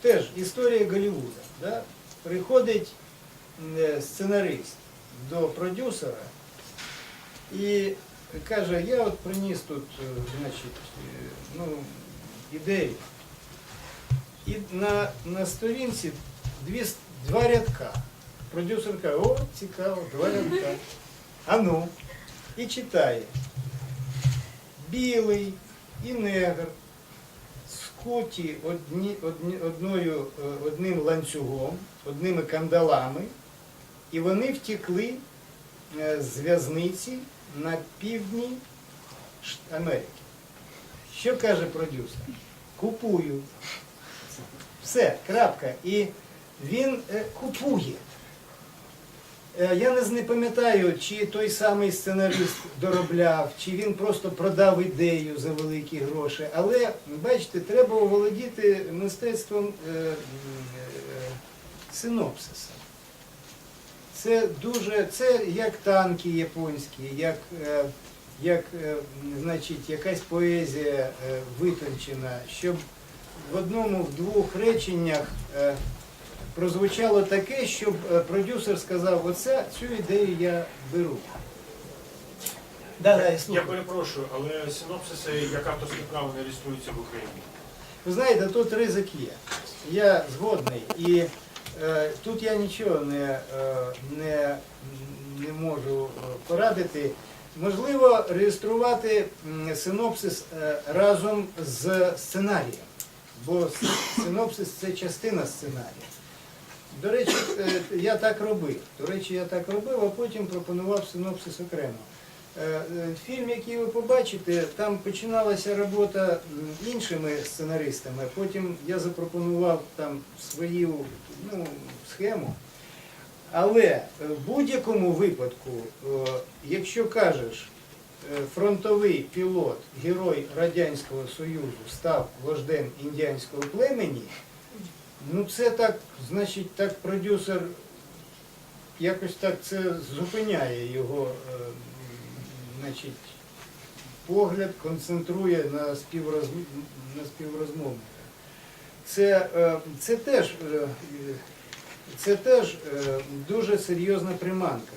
теж історія Голлівуда. Да? Приходить е, сценарист до продюсера і каже, я от приніс тут, е, значить, е, ну, ідею. І на, на сторінці дві, два рядка. Продюсер каже, о, цікаво, два рядка. А ну, і читає. Білий і негр скуті одні, одні, одною, е, одним ланцюгом, одними кандалами, і вони втекли е, з в'язниці на півдні Америки. Що каже продюсер? Купую. Все, крапка. І він е, купує. Е, Я не, пам'ятаю, чи той самий сценарист доробляв, чи він просто продав ідею за великі гроші. Але бачите, треба оволодіти мистецтвом е, е, синопсиса. Це дуже, це як танки японські, як, як значить, якась поезія витончена, щоб в одному, в двох реченнях прозвучало таке, щоб е, продюсер сказав, оце цю ідею я беру. Да, да, я Я слухаю. перепрошую, але синопсиси як авторське право не реєструються в Україні. Ви знаєте, тут ризик є. Я згодний. І е, тут я нічого не, е, не, не можу е, порадити. Можливо, реєструвати м, синопсис е, разом з сценарієм, бо с- синопсис це частина сценарія. До речі, е, я так робив. До речі, я так робив, а потім пропонував синопсис окремо. Е, е, Фільм, який ви побачите, там починалася робота іншими сценаристами, потім я запропонував там свою ну, схему. Але в будь-якому випадку, якщо кажеш, фронтовий пілот, герой Радянського Союзу став вождем індіанського племені, ну це так, значить, так продюсер якось так це зупиняє його е, значить, погляд, концентрує на, співрозм... на співрозмовника. Це, е, це теж, е, це теж дуже серйозна приманка.